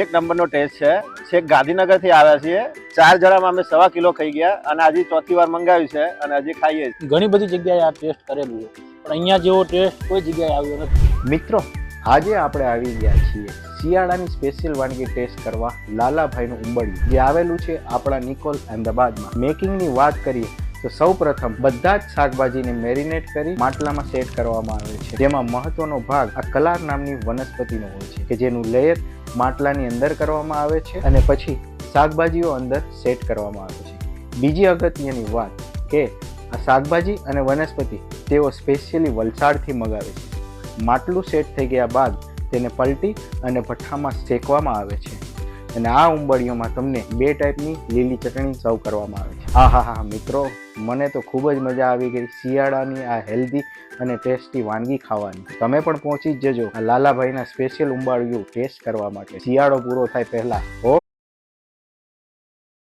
એક નંબરનો ટેસ્ટ છે. છેક ગાંધીનગરથી આવ્યા છીએ. ચાર જણામાં અમે સવા કિલો ખાઈ ગયા અને આજે ચોથી વાર મંગાવ્યું છે અને હજી ખાઈએ છીએ. ઘણી બધી જગ્યાએ આ ટેસ્ટ કરેલું છે. પણ અહીંયા જેવો ટેસ્ટ કોઈ જગ્યાએ આવ્યો નથી. મિત્રો આજે આપણે આવી ગયા છીએ શિયાળાની સ્પેશિયલ વાનગી ટેસ્ટ કરવા લાલાભાઈનું ઉંબડિયું જે આવેલું છે આપણા નિકોલ અમદાવાદમાં. મેકિંગની વાત કરીએ તો સૌ પ્રથમ બધા જ શાકભાજીને મેરિનેટ કરી માટલામાં સેટ કરવામાં આવે છે. જેમાં મહત્વનો ભાગ આ કલાર નામની વનસ્પતિનો હોય છે કે જેનું લેયર માટલાની અંદર કરવામાં આવે છે અને પછી શાકભાજીઓ અંદર સેટ કરવામાં આવે છે. બીજી અગત્યની વાત કે આ શાકભાજી અને વનસ્પતિ તેઓ સ્પેશિયલી વલસાડથી મગાવે છે. માટલું સેટ થઈ ગયા બાદ તેને પલટી અને ભઠ્ઠામાં શેકવામાં આવે છે. અને આ ઉંબાળીઓમાં તમને બે ટાઈપની લીલી ચટણી સર્વ કરવામાં આવે છે. હા હા હા, મિત્રો, મને તો ખૂબ જ મજા આવી ગઈ શિયાળાની આ હેલ્ધી અને ટેસ્ટી વાનગી ખાવાની. તમે પણ પહોંચી જ જજો આ લાલાભાઈના સ્પેશિયલ ઉંબાડિયું ટેસ્ટ કરવા માટે. શિયાળો પૂરો થાય પહેલા. હો